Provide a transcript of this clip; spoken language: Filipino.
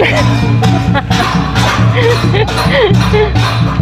Ha ha ha!